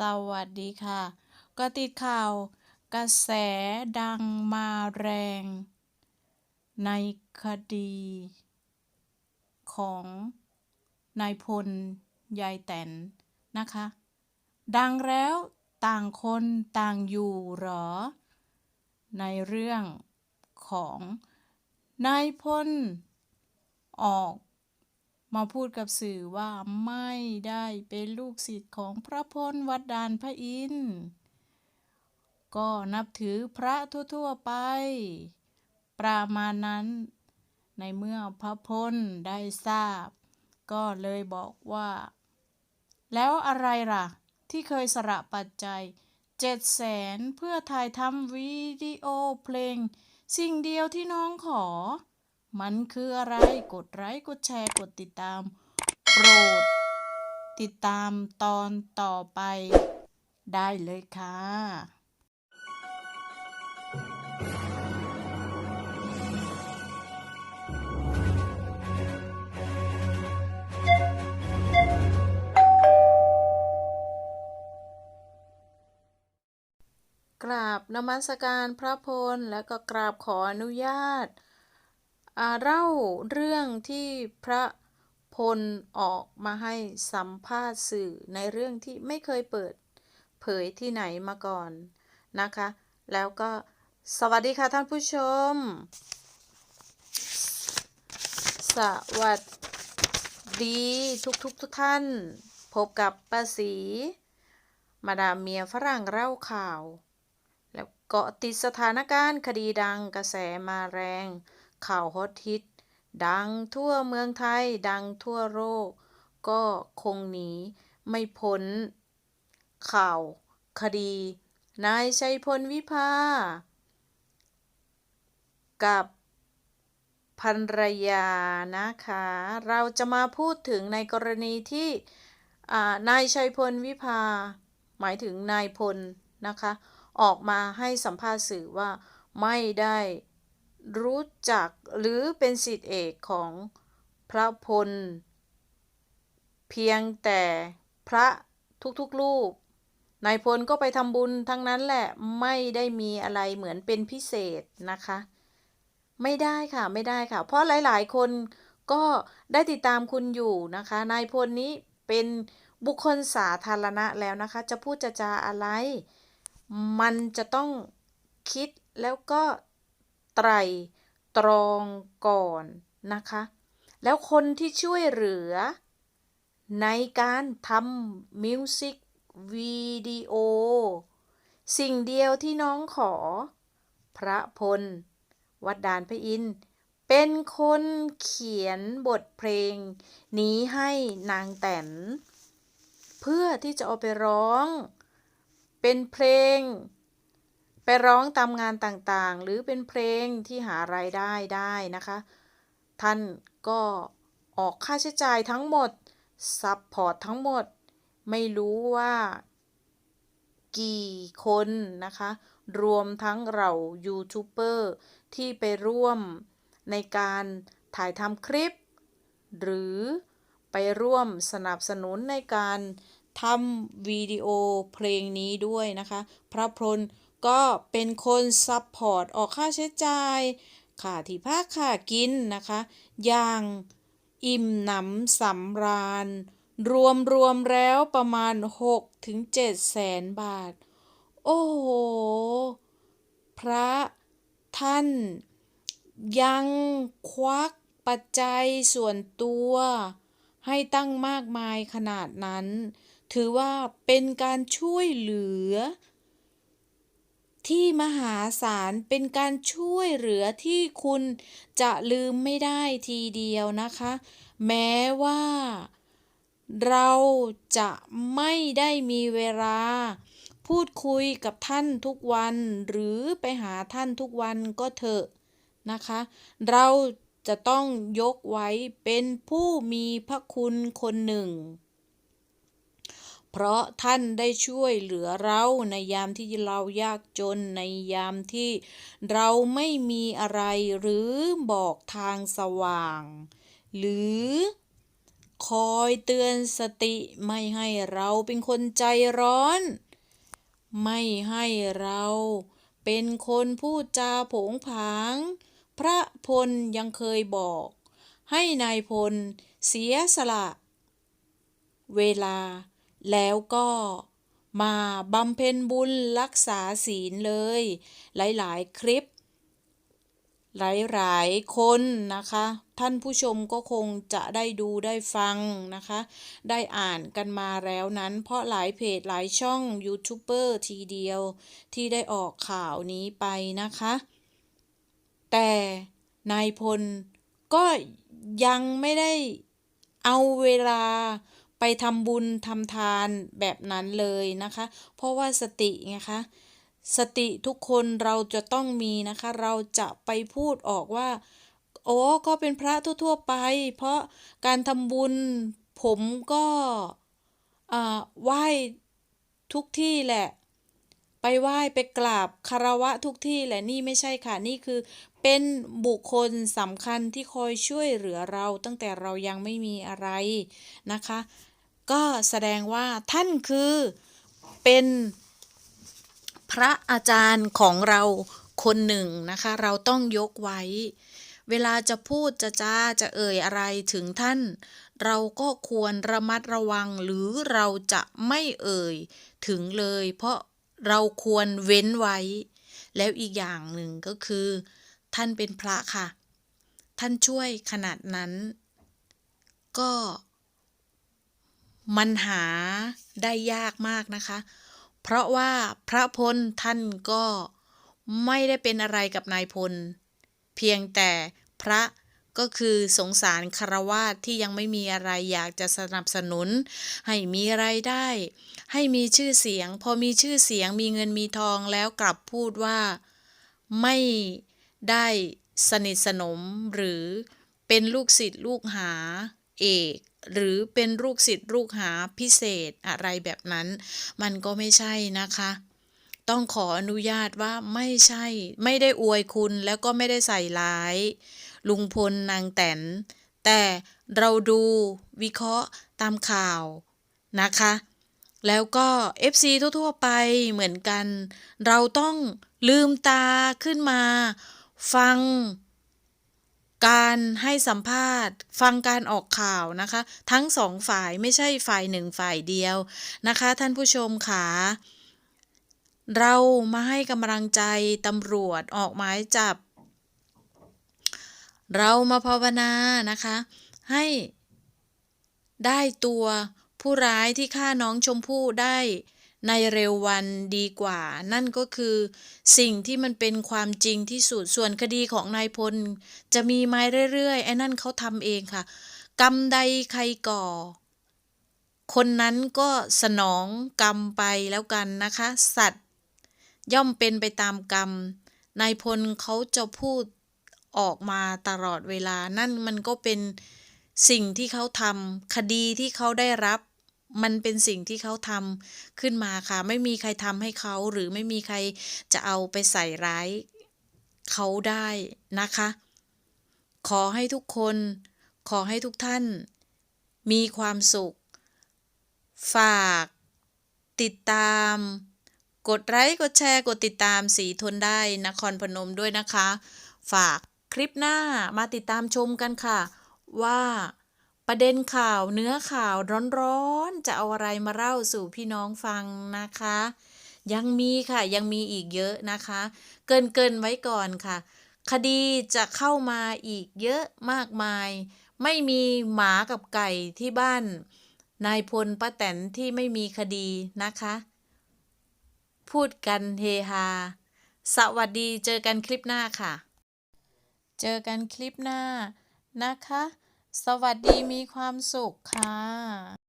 สวัสดีค่ะก็ติดข่าว กระแสดังมาแรง ในคดี ของนายพลยายแตนนะคะ ดังแล้วต่างคนต่างอยู่หรอ ในเรื่องของนายพลออก มาพูดกับสื่อว่าไม่ได้เป็นลูกศิษย์ของพระพลวัดดานพระอินทร์ก็นับถือพระทั่วๆไป ประมาณนั้น ในเมื่อพระพลได้ทราบ ก็เลยบอกว่า แล้วอะไรล่ะ ที่เคยสระปัจจัยเจ็ดแสนเพื่อถ่ายทำวิดีโอเพลง สิ่งเดียวที่น้องขอ มันคืออะไรกดไลค์กดแชร์กดติดตาม โปรด ติดตามตอนต่อไป ได้เลยค่ะกราบนมัสการพระพลและก็กราบขออนุญาต เล่าเรื่องที่พระพลออกมาให้สัมภาษณ์สื่อในเรื่องที่ไม่เคยเปิด เผยที่ไหนมาก่อนนะคะ แล้วก็สวัสดีค่ะท่านผู้ชม สวัสดีทุกทุกทุกท่าน พบกับป้าสีมาดามเมียฝรั่งเล่าข่าว แล้วเกาะติดสถานการณ์คดีดังกระแสมาแรง ข่าวฮอตฮิต ดังทั่วเมืองไทย ดังทั่วโลก ก็คงหนีไม่พ้น ข่าวคดี นายชัยพลวิภา กับภรรยานะคะ เราจะมาพูดถึงในกรณีที่นายชัยพลวิภา หมายถึงนายพลนะคะ ออกมาให้สัมภาษณ์สื่อว่าไม่ได้ รู้จักหรือเป็นสิทธิเอกของพระพล เพียงแต่พระทุกๆรูปนายพลก็ไปทำบุญทั้งนั้นแหละไม่ได้มีอะไรเหมือนเป็นพิเศษนะคะ ไม่ได้ค่ะไม่ได้ค่ะ เพราะหลายๆ คนก็ได้ติดตามคุณอยู่นะคะนายพลนี้เป็นบุคคลสาธารณะแล้วนะคะ จะพูดจะจาอะไร มันจะต้องคิดแล้วก็ ไตรตรองก่อนนะคะ แล้วคนที่ช่วยเหลือ ในการทำมิวสิกวิดีโอสิ่งเดียวที่น้องขอ พระพล วัดดานพระอินทร์เป็นคนเขียนบทเพลง นี้ให้นางแตน เพื่อที่จะเอาไปร้อง เป็นเพลง ไปร้องตามงานต่างๆ หรือเป็นเพลงที่หารายได้ได้นะคะ ท่านก็ออกค่าใช้จ่ายทั้งหมดซัพพอร์ตทั้งหมด ไม่รู้ว่า กี่คนนะคะ รวมทั้งเรายูทูบเบอร์ที่ไปร่วมในการถ่ายทำคลิป หรือไปร่วมสนับสนุนในการทำวิดีโอเพลงนี้ด้วยนะคะ พระพล ก็เป็นคนซัพพอร์ตออกค่าใช้จ่ายค่าที่พักค่ากินนะคะ อย่างอิ่มหนำสำราญ รวมรวมแล้วประมาณ 6 ถึง7แสนบาท โอ้โห พระท่านยังควักปัจจัยส่วนตัว ให้ตั้งมากมายขนาดนั้น ถือว่าเป็นการช่วยเหลือ ที่มหาศาลเป็นการช่วยเหลือที่คุณจะลืมไม่ได้ทีเดียวนะคะ แม้ว่า เราจะไม่ได้มีเวลา พูดคุยกับท่านทุกวัน หรือไปหาท่านทุกวันก็เถอะนะคะ เราจะต้องยกไว้เป็นผู้มีพระคุณคนหนึ่ง เพราะท่านได้ช่วยเหลือเราในยามที่เรายากจนในยามที่เราไม่มีอะไรหรือบอกทางสว่าง หรือคอยเตือนสติไม่ให้เราเป็นคนใจร้อน ไม่ให้เราเป็นคนพูดจาผงผาง พระพลยังเคยบอก ให้นายพลเสียสละ เวลา แล้วก็มาบำเพ็ญบุญรักษาศีลเลย หลาย ๆ คลิป หลาย ๆ คนนะคะ ท่านผู้ชมก็คงจะได้ดูได้ฟังนะคะ ได้อ่านกันมาแล้วนั้น เพราะหลายเพจหลายช่องยูทูบเบอร์ทีเดียวที่ได้ออกข่าวนี้ไปนะคะ แต่นายพลก็ยังไม่ได้เอาเวลา ไปทำบุญทำทานแบบนั้นเลยนะคะ เพราะว่าสติไงคะสติทุกคนเราจะต้องมีนะคะ เราจะไปพูดออกว่า โอ้ก็เป็นพระทั่ว ๆ ไป เพราะการทำบุญผมก็อ่าไหว้ทุกที่แหละ ไปไหว้ไปกราบคารวะทุกที่แหละนี่ไม่ใช่ค่ะ นี่คือ เป็นบุคคลสำคัญที่คอยช่วยเหลือเราตั้งแต่เรายังไม่มีอะไรนะคะ ก็แสดงว่าท่านคือเป็นพระอาจารย์ของเราคนหนึ่งนะคะ เราต้องยกไว้ เวลาจะพูดจะจ้าจะเอ่ยอะไรถึงท่าน เราก็ควรระมัดระวังหรือเราจะไม่เอ่ยถึงเลย เพราะเราควรเว้นไว้ แล้วอีกอย่างหนึ่งก็คือ ท่านเป็นพระค่ะ ท่านช่วยขนาดนั้น ก็มันหาได้ยากมากนะคะ เพราะว่าพระพลท่านก็ไม่ได้เป็นอะไรกับนายพล เพียงแต่พระก็คือสงสารคารวาสที่ยังไม่มีอะไรอยากจะสนับสนุน ให้มีไรายได้ ให้มีชื่อเสียง พอมีชื่อเสียงมีเงินมีทองแล้วกลับพูดว่าไม่ ได้สนิทสนมหรือเป็นลูกศิษย์ลูกหาเอกหรือเป็นลูกศิษย์ลูกหาพิเศษอะไรแบบนั้น มันก็ไม่ใช่นะคะ ต้องขออนุญาตว่าไม่ใช่ ไม่ได้อวยคุณแล้วก็ไม่ได้ใส่ร้าย ลุงพลนางแตน แต่เราดูวิเคราะห์ตามข่าวนะคะ แล้วก็ FC ทั่วๆไปเหมือนกัน เราต้องลืมตาขึ้นมา ฟังการให้สัมภาษณ์ ฟังการออกข่าวนะคะ ทั้งสองฝ่ายไม่ใช่ฝ่ายหนึ่งฝ่ายเดียวนะคะ ท่านผู้ชมค่ะเรามาให้กำลังใจตำรวจออกหมายจับ เรามาภาวนานะคะ ให้ได้ตัวผู้ร้ายที่ฆ่าน้องชมพู่ได้ ในเร็ววันดีกว่า นั่นก็คือ สิ่งที่มันเป็นความจริงที่สุดส่วนคดีของนายพล จะมีมาเรื่อยๆไอ้นั่นเขาทำเองค่ะ กรรมใดใครก่อ คนนั้นก็สนองกรรมไปแล้วกันนะคะ สัตว์ ย่อมเป็นไปตามกรรมนายพลเขาจะพูดออกมาตลอดเวลา นั่นมันก็เป็นสิ่งที่เขาทำคดีที่เขาได้รับ มันเป็นสิ่งที่เขาทำขึ้นมาค่ะ ไม่มีใครทำให้เขาหรือไม่มีใครจะเอาไปใส่ร้ายเขาได้นะคะ ขอให้ทุกคน ขอให้ทุกท่าน มีความสุข ฝาก ติดตาม กดไลค์กดแชร์กดติดตามสีทนได้นครพนมด้วยนะคะ ฝากคลิปหน้ามาติดตามชมกันค่ะ ว่า ประเด็นข่าวเนื้อข่าวร้อนๆ จะเอาอะไรมาเล่าสู่พี่น้องฟังนะคะ ยังมีค่ะยังมีอีกเยอะนะคะ เกินเกินๆไว้ก่อนค่ะ คดีจะเข้ามาอีกเยอะมากมาย ไม่มีหมากับไก่ที่บ้าน นายพลป้าแตนที่ไม่มีคดีนะคะ พูดกันเฮฮาสวัสดีเจอกันคลิปหน้าค่ะ เจอกันคลิปหน้านะคะ สวัสดีมีความสุขค่ะ